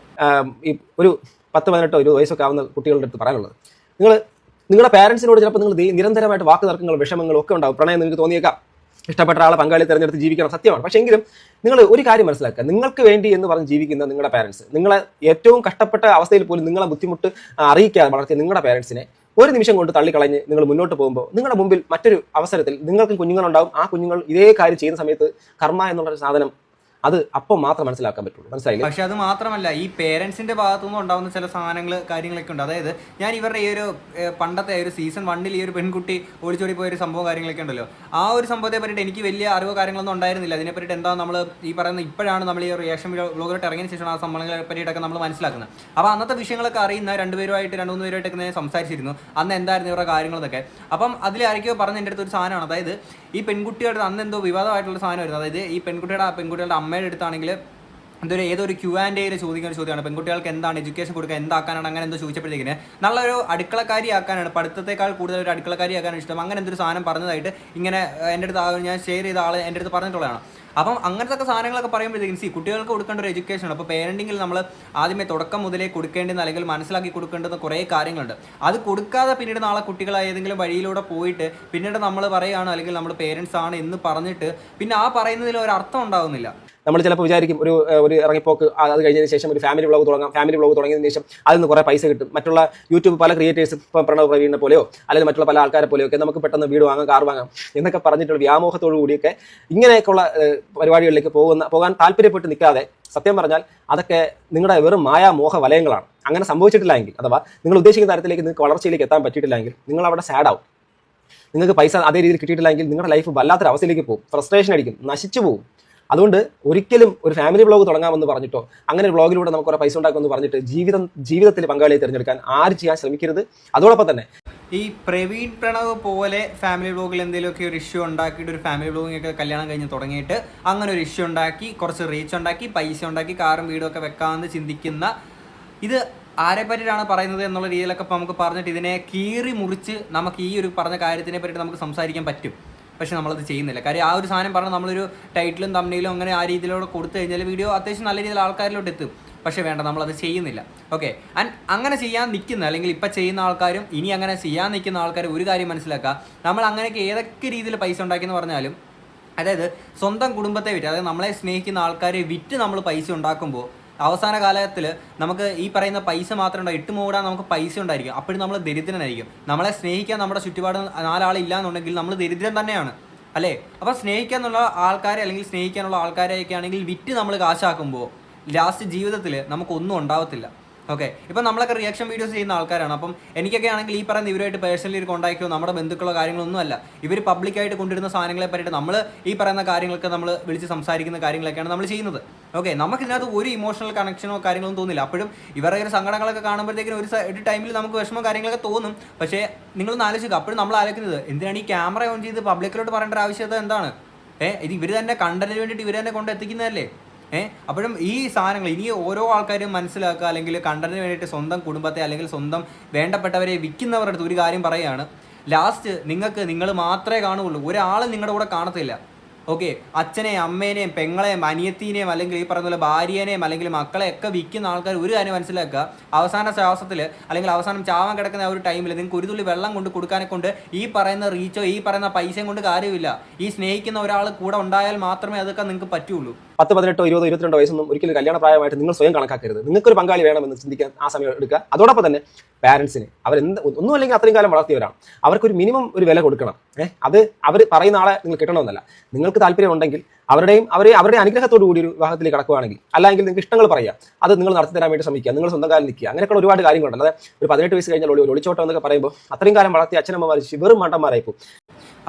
ഒരു പത്ത് പതിനെട്ടോ ഇരുപത് വയസ്സൊക്കെ ആവുന്ന കുട്ടികളുടെ അടുത്ത് പറയാനുള്ളത്. നിങ്ങൾ നിങ്ങളുടെ പാരൻസിനോട് ചിലപ്പോൾ നിങ്ങൾ നിരന്തരമായിട്ട് വാക്ക് തർക്കങ്ങളും വിഷമങ്ങളും ഒക്കെ ഉണ്ടാവും. പ്രണയം നിങ്ങൾക്ക് തോന്നിയേക്കാം. ഇഷ്ടപ്പെട്ട ആളെ പങ്കാളി തിരഞ്ഞെടുത്ത് ജീവിക്കണം. സത്യമാണ്. പക്ഷേ എങ്കിലും നിങ്ങൾ ഒരു കാര്യം മനസ്സിലാക്കുക. നിങ്ങൾക്ക് വേണ്ടി എന്ന് പറഞ്ഞ് ജീവിക്കുന്ന നിങ്ങളുടെ പാരൻസ് നിങ്ങളെ ഏറ്റവും കഷ്ടപ്പെട്ട അവസ്ഥയിൽ പോലും നിങ്ങളെ ബുദ്ധിമുട്ട് അറിയിക്കാതെ വളർത്തിയ നിങ്ങളുടെ പാരൻസിനെ ഒരു നിമിഷം കൊണ്ട് തള്ളിക്കളഞ്ഞ് നിങ്ങൾ മുന്നോട്ട് പോകുമ്പോൾ നിങ്ങളുടെ മുമ്പിൽ മറ്റൊരു അവസരത്തിൽ നിങ്ങൾക്ക് കുഞ്ഞുങ്ങളുണ്ടാവും. ആ കുഞ്ഞുങ്ങൾ ഇതേ കാര്യം ചെയ്യുന്ന സമയത്ത് കർമ്മ എന്നുള്ളൊരു സാധനം അത് അപ്പം മാത്രം മനസ്സിലാക്കാൻ പറ്റുള്ളൂ. മനസ്സിലായി പക്ഷെ അത് മാത്രമല്ല ഈ പേരൻസിന്റെ ഭാഗത്തുനിന്ന് ഉണ്ടാവുന്ന ചില സാധനങ്ങൾ കാര്യങ്ങളൊക്കെ ഉണ്ട്. അതായത് ഞാൻ ഇവരുടെ ഈ ഒരു പണ്ടത്തെ ഒരു സീസൺ വണ്ണിൽ ഈ ഒരു പെൺകുട്ടി ഓടിച്ചോടി പോയ ഒരു സംഭവം കാര്യങ്ങളൊക്കെ ഉണ്ടല്ലോ. ആ ഒരു സംഭവത്തെ പറ്റിയിട്ട് എനിക്ക് വലിയ അറിവ് കാര്യങ്ങളൊന്നും ഉണ്ടായിരുന്നില്ല. അതിനെ പറ്റിയിട്ട് എന്താ നമ്മൾ ഈ പറയുന്ന ഇപ്പോഴാണ് നമ്മൾ ഈ റിയാക്ഷൻ വ്ലോഗിലോട്ട് ഇറങ്ങിയ ശേഷം ആ സംഭവങ്ങളെ പറ്റിയിട്ടൊക്കെ നമ്മൾ മനസ്സിലാക്കുന്നത്. അപ്പോൾ അന്നത്തെ വിഷയങ്ങളൊക്കെ അറിയുന്ന രണ്ടുപേരുമായിട്ട് രണ്ട് മൂന്ന് പേരുമായിട്ടൊക്കെ ഞാൻ സംസാരിച്ചിരുന്നു. അന്ന് എന്തായിരുന്നു ഇവരുടെ കാര്യങ്ങളൊക്കെ? അപ്പം അതിൽ ആരൊക്കെയോ പറഞ്ഞ എന്റെ അടുത്ത് ഒരു സാധനമാണ്. അതായത് ഈ പെൺകുട്ടിയുടെ അന്ന് എന്തോ വിവാദമായിട്ടുള്ള സാധനമായിരുന്നു. അതായത് ഈ പെൺകുട്ടിയുടെ ആ പെൺകുട്ടിയുടെ അമ്മയുടെ അടുത്താണെങ്കിൽ എന്തൊരു ഏതൊരു ക്യൂ ആൻഡ് എയിൽ ചോദിക്കുന്ന ഒരു ചോദ്യമാണ്. പെൺകുട്ടികൾക്ക് എന്താണ് എഡ്യൂക്കേഷൻ കൊടുക്കുക എന്താക്കാനാണ് അങ്ങനെ എന്തോ ചോദിച്ചപ്പോഴത്തേക്കിന് നല്ലൊരു അടുക്കളക്കാരി ആക്കാനാണ് പഠിത്തത്തെക്കാൾ കൂടുതൽ ഒരു അടുക്കളക്കാരി ആക്കാൻ ഇഷ്ടം. അങ്ങനെ എന്തൊരു സാധനം പറഞ്ഞതായിട്ട് ഇങ്ങനെ എന്റെ അടുത്ത് ഞാൻ ഷെയർ ചെയ്ത ആൾ എന്റെ അടുത്ത് പറഞ്ഞിട്ടുള്ളതാണ്. അപ്പം അങ്ങനത്തെ സാധനങ്ങളൊക്കെ പറയുമ്പോഴത്തേക്കും സി കുട്ടികൾക്ക് കൊടുക്കേണ്ട ഒരു എഡ്യൂക്കേഷൻ അപ്പോൾ പേരന്റിങ്ങിൽ നമ്മൾ ആദ്യമേ തുടക്കം മുതലേ കൊടുക്കേണ്ടുന്ന അല്ലെങ്കിൽ മനസ്സിലാക്കി കൊടുക്കേണ്ടുന്ന കുറേ കാര്യങ്ങളുണ്ട്. അത് കൊടുക്കാതെ പിന്നീട് നാളെ കുട്ടികൾ ഏതെങ്കിലും വഴിയിലൂടെ പോയിട്ട് പിന്നീട് നമ്മൾ പറയുകയാണ് അല്ലെങ്കിൽ നമ്മൾ പേരൻസ് ആണ് എന്ന് പറഞ്ഞിട്ട് പിന്നെ ആ പറയുന്നതിൽ ഒരു അർത്ഥം ഉണ്ടാവുന്നില്ല. നമ്മൾ ചിലപ്പോൾ വിചാരിക്കും ഒരു ഒരു ഇറങ്ങിപ്പോക്ക് അത് കഴിഞ്ഞതിന് ശേഷം ഒരു ഫാമിലി വ്ളോഗ് തുടങ്ങാം. ഫാമിലി വ്ളോഗ് തുടങ്ങിയതിന് ശേഷം അതിൽ നിന്ന് കുറേ പൈസ കിട്ടും. മറ്റുള്ള യൂട്യൂബ് പല ക്രിയേറ്റേഴ്സ് ഇപ്പം പ്രണവ് പ്രവീണിനെ പോലെയോ അല്ലെങ്കിൽ മറ്റുള്ള പല ആൾക്കാരെ പോലെയോ ഒക്കെ നമുക്ക് പെട്ടെന്ന് വീട് വാങ്ങാം കാർ വാങ്ങാം എന്നൊക്കെ പറഞ്ഞിട്ടുള്ള വ്യാമോഹത്തോടു കൂടിയൊക്കെ ഇങ്ങനെയൊക്കെയുള്ള പരിപാടികളിലേക്ക് പോകുന്ന പോകാൻ താല്പര്യപ്പെട്ട് നിൽക്കാതെ സത്യം പറഞ്ഞാൽ അതൊക്കെ നിങ്ങളുടെ വെറും മായാമോഹ വലയങ്ങളാണ്. അങ്ങനെ സംഭവിച്ചിട്ടില്ല എങ്കിൽ അഥവാ നിങ്ങൾ ഉദ്ദേശിക്കുന്ന തരത്തിലേക്ക് നിങ്ങൾക്ക് വളർച്ചയിലേക്ക് എത്താൻ പറ്റിയിട്ടില്ല എങ്കിൽ നിങ്ങൾ അവിടെ സാഡ് ആവും. നിങ്ങൾക്ക് പൈസ അതേ രീതിയിൽ കിട്ടിയിട്ടില്ല എങ്കിൽ നിങ്ങളുടെ ലൈഫ് വല്ലാത്തൊരു അവസ്ഥയിലേക്ക് പോകും. ഫ്രസ്ട്രേഷൻ അടിക്കും. നശിച്ചു പോകും. അതുകൊണ്ട് ഒരിക്കലും ഒരു ഫാമിലി ബ്ലോഗ് തുടങ്ങാമെന്ന് പറഞ്ഞിട്ടോ അങ്ങനെ ഒരു ബ്ലോഗിലൂടെ നമുക്ക് കുറെ പൈസ ഉണ്ടാക്കുമെന്ന് പറഞ്ഞിട്ട് ജീവിതം ജീവിതത്തിൽ പങ്കാളിയെ തിരഞ്ഞെടുക്കാൻ ആര് ചെയ്യാൻ ശ്രമിക്കരുത്. അതോടൊപ്പം തന്നെ ഈ പ്രവീൺ പ്രണവ് പോലെ ഫാമിലി ബ്ലോഗിൽ എന്തെങ്കിലുമൊക്കെ ഒരു ഇഷ്യൂ ഉണ്ടാക്കിയിട്ട് ഒരു ഫാമിലി ബ്ലോഗിംഗ് ഒക്കെ കല്യാണം കഴിഞ്ഞ് തുടങ്ങിയിട്ട് അങ്ങനെ ഒരു ഇഷ്യൂ ഉണ്ടാക്കി കുറച്ച് റീച്ച് ഉണ്ടാക്കി പൈസ ഉണ്ടാക്കി കാറും വീടും ഒക്കെ വെക്കാമെന്ന് ചിന്തിക്കുന്ന ഇത് ആരെ പറ്റിയിട്ടാണ് പറയുന്നത് എന്നുള്ള രീതിയിലൊക്കെ നമുക്ക് പറഞ്ഞിട്ട് ഇതിനെ കീറി മുറിച്ച് നമുക്ക് ഈ ഒരു പറഞ്ഞ കാര്യത്തിനെ പറ്റിയിട്ട് നമുക്ക് സംസാരിക്കാൻ പറ്റും. പക്ഷെ നമ്മളത് ചെയ്യുന്നില്ല. കാര്യം ആ ഒരു സാധനം പറഞ്ഞാൽ നമ്മളൊരു ടൈറ്റിലും തമ്മിലും അങ്ങനെ ആ രീതിയിലൂടെ കൊടുത്തു കഴിഞ്ഞാൽ വീഡിയോ അത്യാവശ്യം നല്ല രീതിയിൽ ആൾക്കാരിലോട്ട് എത്തും. പക്ഷേ വേണ്ട നമ്മളത് ചെയ്യുന്നില്ല. ഓക്കെ ആൻഡ് അങ്ങനെ ചെയ്യാൻ നിൽക്കുന്ന അല്ലെങ്കിൽ ഇപ്പം ചെയ്യുന്ന ആൾക്കാരും ഇനി അങ്ങനെ ചെയ്യാൻ നിൽക്കുന്ന ആൾക്കാരും ഒരു കാര്യം മനസ്സിലാക്കുക നമ്മൾ അങ്ങനെയൊക്കെ ഏതൊക്കെ രീതിയിൽ പൈസ ഉണ്ടാക്കിയെന്ന് പറഞ്ഞാലും അതായത് സ്വന്തം കുടുംബത്തെ വിറ്റ് അതായത് നമ്മളെ സ്നേഹിക്കുന്ന ആൾക്കാരെ വിറ്റ് നമ്മൾ പൈസ ഉണ്ടാക്കുമ്പോൾ അവസാന കാലത്തിൽ നമുക്ക് ഈ പറയുന്ന പൈസ മാത്രം ഉണ്ടാവും. ഇട്ട് മൂടാൻ നമുക്ക് പൈസ ഉണ്ടായിരിക്കും. അപ്പോഴും നമ്മൾ ദരിദ്രനായിരിക്കും. നമ്മളെ സ്നേഹിക്കാൻ നമ്മുടെ ചുറ്റുപാട് നാലാളില്ല എന്നുണ്ടെങ്കിൽ നമ്മൾ ദരിദ്രൻ തന്നെയാണ്. അല്ലേ? അപ്പോൾ സ്നേഹിക്കാനുള്ള ആൾക്കാരെ അല്ലെങ്കിൽ സ്നേഹിക്കാനുള്ള ആൾക്കാരെയൊക്കെ ആണെങ്കിൽ വിറ്റ് നമ്മൾ കാശാക്കുമ്പോൾ ലാസ്റ്റ് ജീവിതത്തിൽ നമുക്കൊന്നും ഉണ്ടാവത്തില്ല. ഓക്കെ ഇപ്പം നമ്മളൊക്കെ റിയാക്ഷൻ വീഡിയോസ് ചെയ്യുന്ന ആൾക്കാരാണ്. അപ്പം എനിക്കൊക്കെ ആണെങ്കിൽ ഈ പറയുന്ന ഇവരുമായിട്ട് പേഴ്സണലി ഒരു കോൺടാക്റ്റോ നമ്മുടെ ബന്ധുക്കളോ കാര്യങ്ങളൊന്നും അല്ല. ഇവർ പബ്ലിക്കായിട്ട് കൊണ്ടിരുന്ന സാധനങ്ങളെ പറ്റിയിട്ട് നമ്മൾ ഈ പറയുന്ന കാര്യങ്ങളൊക്കെ നമ്മൾ വിളിച്ച് സംസാരിക്കുന്ന കാര്യങ്ങളൊക്കെയാണ് നമ്മൾ ചെയ്യുന്നത്. ഓക്കെ നമുക്ക് ഇതിനകത്ത് ഒരു ഇമോഷണൽ കണക്ഷനോ കാര്യങ്ങളൊന്നും തോന്നില്ല. അപ്പോഴും ഇവരുടെ ഒരു സങ്കടങ്ങളൊക്കെ കാണുമ്പോഴത്തേക്കും ഒരു ഒരു ടൈമിൽ നമുക്ക് വിഷമം കാര്യങ്ങളൊക്കെ തോന്നും. പക്ഷേ നിങ്ങളൊന്ന് ആലോചിക്കുക. അപ്പോഴും നമ്മൾ ആലോചിക്കുന്നത് എന്തിനാണ് ഈ ക്യാമറ ഓൺ ചെയ്ത് പബ്ലിക്കിലോട്ട് പറയേണ്ട ആവശ്യകത എന്താണ്? ഏഹ് ഇത് ഇവർ തന്നെ കണ്ടന്റിന് വേണ്ടിയിട്ട് ഇവർ തന്നെ കൊണ്ട് എത്തിക്കുന്നതല്ലേ? ഏഹ് അപ്പോഴും ഈ സാധനങ്ങൾ ഇനി ഓരോ ആൾക്കാരും മനസ്സിലാക്കുക അല്ലെങ്കിൽ കണ്ടന്റിന് വേണ്ടിയിട്ട് സ്വന്തം കുടുംബത്തെ അല്ലെങ്കിൽ സ്വന്തം വേണ്ടപ്പെട്ടവരെ വിൽക്കുന്നവരുടെ അടുത്ത് ഒരു കാര്യം പറയുകയാണ്. ലാസ്റ്റ് നിങ്ങൾക്ക് നിങ്ങൾ മാത്രമേ കാണുകയുള്ളൂ. ഒരാളും നിങ്ങളുടെ കൂടെ കാണത്തില്ല. ഓക്കെ അച്ഛനെയും അമ്മേനെയും പെങ്ങളെയും അനിയത്തിനെയും അല്ലെങ്കിൽ ഈ പറയുന്ന പോലെ ഭാര്യേനെയും അല്ലെങ്കിൽ മക്കളെ ഒക്കെ വിൽക്കുന്ന ആൾക്കാർ ഒരു കാര്യം മനസ്സിലാക്കുക. അവസാന ശ്വാസത്തിൽ അല്ലെങ്കിൽ അവസാനം ചാവാൻ കിടക്കുന്ന ആ ഒരു ടൈമിൽ നിങ്ങൾക്ക് ഒരു തുള്ളി വെള്ളം കൊണ്ട് കൊടുക്കാനെ കൊണ്ട് ഈ പറയുന്ന റീച്ചോ ഈ പറയുന്ന പൈസയും കൊണ്ട് കാര്യമില്ല. ഈ സ്നേഹിക്കുന്ന ഒരാൾ കൂടെ ഉണ്ടായാൽ മാത്രമേ അതൊക്കെ നിങ്ങൾക്ക് പറ്റുള്ളൂ പത്ത് പതിനെട്ടോ ഇരുപതോ ഇരുപത്തിരണ്ടോ വയസ്സൊന്നും ഒരിക്കലും കല്യാണ പ്രായമായിട്ട് നിങ്ങൾ സ്വയം കണക്കാക്കരുത്. നിങ്ങൾക്കൊരു പങ്കാളി വേണമെന്ന് ചിന്തിക്കാൻ ആ സമയം എടുക്കുക. അതോടൊപ്പം തന്നെ പാരൻസിന് അവരെന്ത് ഒന്നും അല്ലെങ്കിൽ അത്രയും കാലം വളർത്തിയവരാണ്. അവർക്കൊരു മിനിമം ഒരു വില കൊടുക്കണം. ഏഹ് അത് അവർ പറയുന്ന ആളെ നിങ്ങൾ കിട്ടണമെന്നല്ല. നിങ്ങൾക്ക് താല്പര്യമുണ്ടെങ്കിൽ അവരുടെയും അവരെ അവരുടെ അനുഗ്രഹത്തോടു കൂടി ഒരു വിവാഹത്തിലേക്ക് കടക്കുകയാണെങ്കിൽ അല്ലെങ്കിൽ നിങ്ങൾക്ക് ഇഷ്ടങ്ങൾ പറയുക അത് നിങ്ങൾ നടത്തി തരാൻ വേണ്ടി ശ്രമിക്കുക നിങ്ങൾ സ്വന്തം കാലം നിൽക്കുക അങ്ങനെയൊക്കെ ഒരുപാട് കാര്യങ്ങളുണ്ട്. അതായത് ഒരു പതിനെട്ട് വയസ്സ് കഴിഞ്ഞാൽ ഒരു ഒളിച്ചോട്ടം എന്നൊക്കെ പറയുമ്പോൾ അത്രയും കാലം വളർത്തി അച്ഛനമ്മമാർ വെറും മണ്ടന്മാരായിപ്പോൾ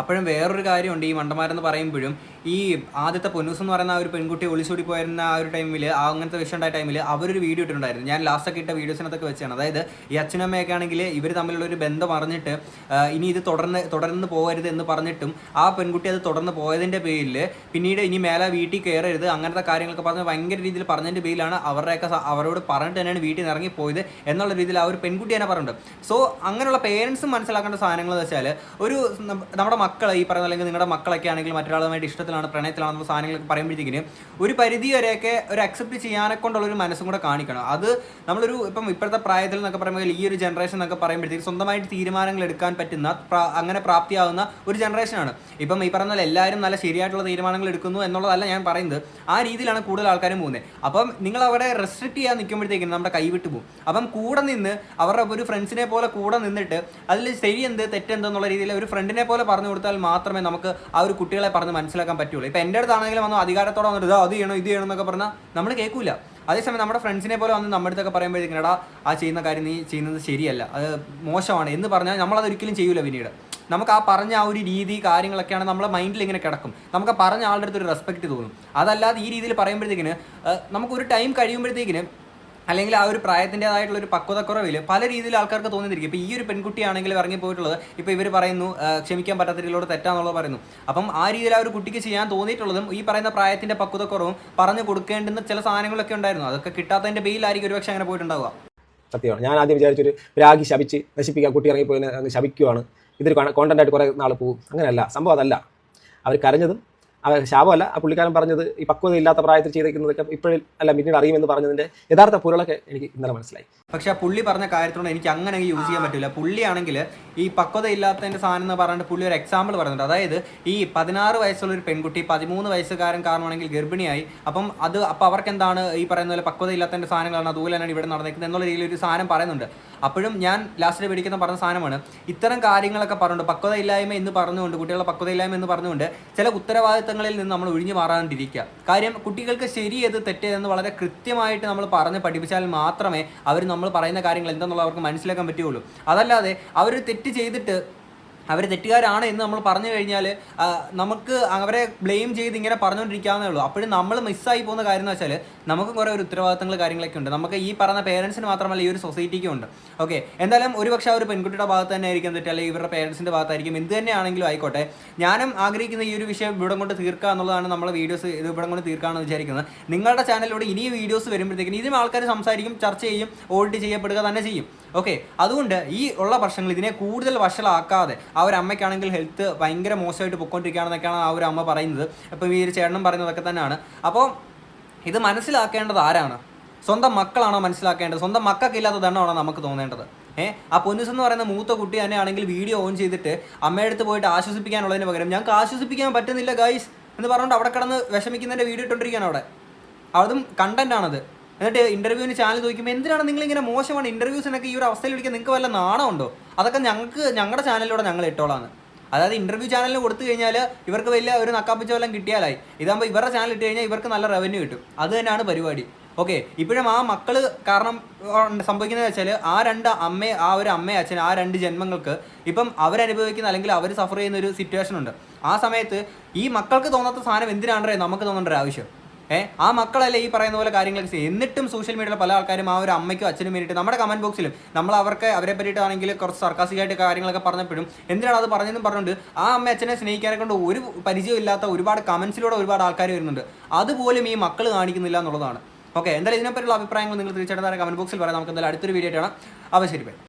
അപ്പോഴും വേറൊരു കാര്യമുണ്ട് ഈ മണ്ടന്മാരെന്ന് പറയുമ്പോഴും ഈ ആദ്യത്തെ പൊന്നൂസ് എന്ന് പറയുന്ന ആ ഒരു പെൺകുട്ടി ഒളിച്ചോടി പോയിരുന്ന ആ ഒരു ടൈമിൽ അങ്ങനത്തെ വിഷയം ഉണ്ടായ ടൈമിൽ അവരൊരു വീഡിയോ ഇട്ടിട്ടുണ്ടായിരുന്നു. ഞാൻ ലാസ്റ്റ് ഒക്കെ ഇട്ട വീഡിയോസിനകത്തൊക്കെ വെച്ചാണ്. അതായത് ഈ അച്ഛനമ്മയൊക്കെ ആണെങ്കിൽ ഇവർ തമ്മിലുള്ള ഒരു ബന്ധം അറിഞ്ഞിട്ട് ഇനി ഇത് തുടർന്ന് തുടർന്ന് പോകരുത് എന്ന് പറഞ്ഞിട്ടും ആ പെൺകുട്ടി അത് തുടർന്ന് പോയതിന്റെ പേരിൽ പിന്നീട് ഇനി മേലെ വീട്ടിൽ കയറരുത്. അങ്ങനത്തെ കാര്യങ്ങളൊക്കെ പറഞ്ഞ് ഭയങ്കര രീതിയിൽ പറഞ്ഞതിന്റെ പേരിലാണ് അവരുടെയൊക്കെ അവരോട് പറഞ്ഞിട്ട് തന്നെയാണ് വീട്ടിൽ നിന്ന് ഇറങ്ങിപ്പോയത് എന്നുള്ള രീതിയിൽ ആ ഒരു പെൺകുട്ടി തന്നെ പറഞ്ഞിട്ടുണ്ട്. സോ അങ്ങനെയുള്ള പേരൻസും മനസ്സിലാക്കേണ്ട സാധനങ്ങൾ എന്ന് വെച്ചാൽ ഒരു നമ്മുടെ മക്കൾ ഈ പറയുന്ന അല്ലെങ്കിൽ നിങ്ങളുടെ മക്കളൊക്കെ ആണെങ്കിൽ മറ്റൊരാളുമായിട്ട് ഇഷ്ടത്തിലാണ് പ്രണയത്തിലാണെന്നുള്ള സാധനങ്ങളൊക്കെ പറയുമ്പോഴത്തേക്കിന് ഒരു പരിധി വരെയൊക്കെ ഒരു അക്സെപ്റ്റ് ചെയ്യാനെ കൊണ്ടുള്ള ഒരു മനസ്സും കൂടെ കാണിക്കണം. അത് നമ്മളൊരു ഇപ്പം ഇപ്പോഴത്തെ പ്രായത്തിൽ എന്നൊക്കെ പറയുമ്പോൾ ഈ ഒരു ജനറേഷൻ എന്നൊക്കെ പറയുമ്പോഴത്തേക്ക് സ്വന്തമായിട്ട് തീരുമാനങ്ങൾ എടുക്കാൻ പറ്റുന്ന അങ്ങനെ പ്രാപ്തിയാവുന്ന ഒരു ജനറേഷനാണ് ഇപ്പം ഈ പറഞ്ഞ എല്ലാവരും നല്ല ശരിയായിട്ടുള്ള തീരുമാനങ്ങൾ എടുക്കുന്നു എന്നുള്ളതല്ല ഞാൻ പറയുന്നത്. ആ രീതിയിലാണ് കൂടുതൽ ആൾക്കാരും പോകുന്നത്. അപ്പം നിങ്ങൾ അവിടെ റെസ്ട്രിക്ട് ചെയ്യാൻ നിൽക്കുമ്പോഴത്തേക്കും നമ്മുടെ കൈവിട്ട് പോകും. അപ്പം കൂടെ നിന്ന് അവരുടെ ഒരു ഫ്രണ്ട്സിനെ പോലെ കൂടെ നിന്നിട്ട് അതിൽ ശരി എന്ത് തെറ്റെന്തെന്നുള്ള രീതിയിൽ ഒരു ഫ്രണ്ടിനെ പോലെ പറഞ്ഞു കൊടുത്താൽ മാത്രമേ നമുക്ക് ആ ഒരു കുട്ടികളെ പറഞ്ഞ് മനസ്സിലാക്കാൻ പറ്റുള്ളൂ. ഇപ്പം എന്റെ അടുത്താണെങ്കിലും വന്നു അധികാരത്തോടെ വന്നിട്ട് "ഇതാ അത് ചെയ്യണം ഇത് ചെയ്യണം എന്നൊക്കെ പറഞ്ഞാൽ നമ്മൾ കേൾക്കൂല. അതേസമയം നമ്മുടെ ഫ്രണ്ട്സിനെ പോലെ വന്ന് നമ്മുടെ അടുത്തൊക്കെ പറയുമ്പോഴത്തേക്കും എടാ ആ ചെയ്യുന്ന കാര്യം നീ ചെയ്യുന്നത് ശരിയല്ല. അത് മോശമാണ് എന്ന് പറഞ്ഞാൽ നമ്മളത് ഒരിക്കലും ചെയ്യൂല പിന്നീട്. നമുക്ക് ആ പറഞ്ഞ ആ ഒരു രീതി കാര്യങ്ങളൊക്കെയാണ് നമ്മളെ മൈൻഡിൽ ഇങ്ങനെ കിടക്കും. നമുക്ക് പറഞ്ഞ ആളുടെ അടുത്ത് ഒരു റെസ്പെക്റ്റ് തോന്നും. അതല്ലാതെ ഈ രീതിയിൽ പറയുമ്പോഴത്തേക്കിന് നമുക്ക് ഒരു ടൈം കഴിയുമ്പോഴത്തേക്കിന് അല്ലെങ്കിൽ ആ ഒരു പ്രായത്തിന്റെതായിട്ടുള്ള ഒരു പക്വതക്കുറവിൽ പല രീതിയിൽ ആൾക്കാർക്ക് തോന്നിയിരിക്കും. ഇപ്പോൾ ഈ ഒരു പെൺകുട്ടിയാണെങ്കിൽ ഇറങ്ങി പോയിട്ടുള്ളത് ഇപ്പോൾ ഇവർ പറയുന്നു ക്ഷമിക്കാൻ പറ്റാത്ത രീതിയിലൂടെ തെറ്റാന്നുള്ളത് പറയുന്നു. അപ്പം ആ രീതിയിൽ ആ ഒരു കുട്ടിക്ക് ചെയ്യാൻ തോന്നിയിട്ടുള്ളതും ഈ പറയുന്ന പ്രായത്തിന്റെ പക്വതക്കുറവും പറഞ്ഞു കൊടുക്കേണ്ടുന്ന ചില സാധനങ്ങളൊക്കെ ഉണ്ടായിരുന്നു. അതൊക്കെ കിട്ടാത്തതിന്റെ ബെയിലായിരിക്കും ഒരുപക്ഷെ അങ്ങനെ പോയിട്ടുണ്ടാവുക. സത്യമാണ്. ഞാൻ ആദ്യം വിചാരിച്ചൊരു രാഗി ശപിച്ച് നശിപ്പിക്കുക കുട്ടി ഇറങ്ങിപ്പോയി ശപിക്കുവാണ്. ഇതൊരു കോണ്ടന്റ് ആയിട്ട് കുറേ നാൾ പോകും. അങ്ങനെയല്ല സംഭവം അതല്ല. അവർ കരഞ്ഞതും ശാപമല്ല. ആ പുള്ളിക്കാരൻ പറഞ്ഞത് ഈ പക്വത ഇല്ലാത്ത പ്രായത്തിൽ ചെയ്തേക്കുന്നതൊക്കെ ഇപ്പോഴും അല്ല പിന്നീട് അറിയുമെന്ന് പറഞ്ഞതിന്റെ യഥാർത്ഥ പൊരുളൊക്കെ എനിക്ക് ഇന്നലെ മനസ്സിലായി. പക്ഷെ പുള്ളി പറഞ്ഞ കാര്യത്തിനോട് എനിക്ക് അങ്ങനെ യൂസ് ചെയ്യാൻ പറ്റില്ല. പുള്ളിയാണെങ്കിൽ ഈ പക്വത ഇല്ലാത്തതിന്റെ സാധനം എന്ന് പറഞ്ഞിട്ട് പുള്ളി ഒരു എക്സാമ്പിൾ പറയുന്നുണ്ട്. അതായത് ഈ പതിനാറ് വയസ്സുള്ള ഒരു പെൺകുട്ടി പതിമൂന്ന് വയസ്സുകാരൻ കാരണമാണെങ്കിൽ ഗർഭിണിയായി. അപ്പം അത് അപ്പം അവർക്ക് എന്താണ് ഈ പറയുന്ന പോലെ പക്വത ഇല്ലാത്തതിന്റെ സാധനങ്ങളാണ് അതുപോലെ തന്നെയാണ് ഇവിടെ നടന്നിരിക്കുന്നത് എന്നുള്ള രീതിയിൽ ഒരു സാധനം പറയുന്നുണ്ട്. അപ്പോഴും ഞാൻ ലാസ്റ്റിൽ പിടിക്കുന്ന പറഞ്ഞ സാധനമാണ്. ഇത്തരം കാര്യങ്ങളൊക്കെ പറഞ്ഞുകൊണ്ട് പക്വത ഇല്ലായ്മ എന്ന് പറഞ്ഞുകൊണ്ട് കുട്ടികളുടെ പക്വത ഇല്ലായ്മ എന്ന് പറഞ്ഞുകൊണ്ട് ചില ഉത്തരവാദിത്തങ്ങളിൽ നിന്ന് നമ്മൾ ഒഴിഞ്ഞു മാറാണ്ടിരിക്കുക. കാര്യം കുട്ടികൾക്ക് ശരി ഏത് തെറ്റേതെന്ന് വളരെ കൃത്യമായിട്ട് നമ്മൾ പറഞ്ഞ് പഠിപ്പിച്ചാൽ മാത്രമേ അവർ നമ്മൾ പറയുന്ന കാര്യങ്ങൾ എന്തെന്നുള്ള അവർക്ക് മനസ്സിലാക്കാൻ പറ്റുകയുള്ളൂ. അതല്ലാതെ അവർ തെറ്റ് ചെയ്തിട്ട് അവർ തെറ്റുകാരാണ് എന്ന് നമ്മൾ പറഞ്ഞു കഴിഞ്ഞാൽ നമുക്ക് അവരെ ബ്ലെയിം ചെയ്ത് ഇങ്ങനെ പറഞ്ഞുകൊണ്ടിരിക്കാവുന്നേ ഉള്ളൂ. അപ്പോഴും നമ്മൾ മിസ്സായി പോകുന്ന കാര്യം എന്ന് വെച്ചാൽ നമുക്ക് കുറേ ഒരു ഉത്തരവാദിത്തങ്ങൾ കാര്യങ്ങളൊക്കെ ഉണ്ട്. നമുക്ക് ഈ പറഞ്ഞ പേരൻസിന് മാത്രമല്ല ഈ ഒരു സൊസൈറ്റിക്കും ഉണ്ട്. ഓക്കെ എന്തായാലും ഒരുപക്ഷെ ആ ഒരു പെൺകുട്ടിയുടെ ഭാഗത്ത് തന്നെ ആയിരിക്കും തെറ്റ് അല്ലെങ്കിൽ ഇവരുടെ പേരൻസിന്റെ ഭാഗത്തായിരിക്കും എന്ത് തന്നെയാണെങ്കിലും ആയിക്കോട്ടെ. ഞാനും ആഗ്രഹിക്കുന്ന ഈ ഒരു വിഷയം ഇവിടെ കൊണ്ട് തീർക്കുക എന്നുള്ളതാണ് നമ്മളെ വീഡിയോസ് ഇത് ഇവിടെ കൊണ്ട് തീർക്കാമെന്ന് വിചാരിക്കുന്നത്. നിങ്ങളുടെ ചാനലിലൂടെ ഇനിയും വീഡിയോസ് വരുമ്പോഴത്തേക്കും ഇതിനും ആൾക്കാർ സംസാരിക്കും ചർച്ച ചെയ്യും ഓൾഡ് ചെയ്യപ്പെടുക തന്നെ ചെയ്യും. ഓക്കെ അതുകൊണ്ട് ഈ ഉള്ള പ്രശ്നങ്ങൾ ഇതിനെ കൂടുതൽ വഷളാക്കാതെ ആ ഒരു അമ്മയ്ക്കാണെങ്കിൽ ഹെൽത്ത് ഭയങ്കര മോശമായിട്ട് പൊയ്ക്കൊണ്ടിരിക്കുകയാണെന്നൊക്കെയാണ് ആ ഒരു അമ്മ പറയുന്നത്. അപ്പം ഈ ഒരു ചേട്ടനും പറയുന്നതൊക്കെ തന്നെയാണ്. അപ്പോൾ ഇത് മനസ്സിലാക്കേണ്ടത് ആരാണ്? സ്വന്തം മക്കളാണോ മനസ്സിലാക്കേണ്ടത്? സ്വന്തം മക്കൾക്കില്ലാത്ത തന്നെയാണോ നമുക്ക് തോന്നേണ്ടത്? ഏഹ് ആ പൊന്നുസ് എന്ന് പറയുന്ന മൂത്ത കുട്ടി തന്നെ ആണെങ്കിൽ വീഡിയോ ഓൺ ചെയ്തിട്ട് അമ്മയുടെ അടുത്ത് പോയിട്ട് ആശ്വസിപ്പിക്കാനുള്ളതിന് പകരം ഞങ്ങൾക്ക് ആശ്വസിപ്പിക്കാൻ പറ്റുന്നില്ല ഗൈസ് എന്ന് പറഞ്ഞുകൊണ്ട് അവിടെ കിടന്ന് വിഷമിക്കുന്നതിന്റെ വീഡിയോ ഇട്ടുകൊണ്ടിരിക്കുകയാണ് അവിടെ. അതും കണ്ടന്റ് ആണത്. എന്നിട്ട് ഇന്റർവ്യൂവിന് ചാനൽ ചോദിക്കുമ്പോൾ എന്തിനാണ് നിങ്ങൾ ഇങ്ങനെ മോശമാണ് ഇന്റർവ്യൂസിനൊക്കെ ഈ ഒരു അവസ്ഥയിൽ വിളിക്കാൻ നിങ്ങൾക്ക് വല്ല നാണമുണ്ടോ? അതൊക്കെ ഞങ്ങൾക്ക് ഞങ്ങളുടെ ചാനലിലൂടെ ഞങ്ങൾ ഇട്ടോളാണ് അതായത് ഇന്റർവ്യൂ ചാനൽ കൊടുത്തു കഴിഞ്ഞാൽ ഇവർക്ക് വലിയ ഒരു നക്കാപ്പിച്ച വല്ലതും കിട്ടിയാലായി. ഇതാകുമ്പോൾ ഇവരുടെ ചാനൽ ഇട്ട് കഴിഞ്ഞാൽ ഇവർക്ക് നല്ല റവന്യൂ കിട്ടും. അത് തന്നെയാണ് പരിപാടി. ഓക്കെ ഇപ്പോഴും ആ മക്കൾ കാരണം സംഭവിക്കുന്നത് വെച്ചാൽ ആ രണ്ട് അമ്മ ആ ഒരു അമ്മ അച്ഛൻ ആ രണ്ട് ജന്മങ്ങൾക്ക് ഇപ്പം അവരനുഭവിക്കുന്ന അല്ലെങ്കിൽ അവർ സഫർ ചെയ്യുന്ന ഒരു സിറ്റുവേഷൻ ഉണ്ട്. ആ സമയത്ത് ഈ മക്കൾക്ക് തോന്നാത്ത സാധനം എന്തിനാണ് നമുക്ക് തോന്നേണ്ട ഒരു ആവശ്യം. ഏ ആ മക്കളല്ലേ ഈ പറയുന്ന പോലെ കാര്യങ്ങളൊക്കെ ചെയ്യും. എന്നിട്ടും സോഷ്യൽ മീഡിയയിലെ പല ആൾക്കാരും ആ ഒരു അമ്മയ്ക്കും അച്ഛനും വേണ്ടിയിട്ട് നമ്മുടെ കമന്റ് ബോക്സിലും നമ്മൾ അവർക്ക് അവരെ പറ്റിയിട്ടാണെങ്കിൽ കുറച്ച് സർക്കാസികമായിട്ട് കാര്യങ്ങളൊക്കെ പറഞ്ഞപ്പോഴും എന്തിനാണ് അത് പറഞ്ഞതെന്ന് പറഞ്ഞുകൊണ്ട് ആ അമ്മ അച്ഛനെ സ്നേഹിക്കാനെ കൊണ്ട് ഒരു പരിചയമില്ലാത്ത ഒരുപാട് കമന്റ്സിലൂടെ ഒരുപാട് ആൾക്കാർ വരുന്നുണ്ട്. അതുപോലും ഈ മക്കൾ കാണിക്കുന്നില്ല എന്നുള്ളതാണ്. ഓക്കെ എന്തായാലും ഇതിനെപ്പറ്റിയുള്ള അഭിപ്രായങ്ങൾ നിങ്ങൾ തീർച്ചയായിട്ടും കമന്റ് ബോക്സിൽ പറയാം. നമുക്ക് എന്തായാലും അടുത്തൊരു വീഡിയോ ആണ് ബൈ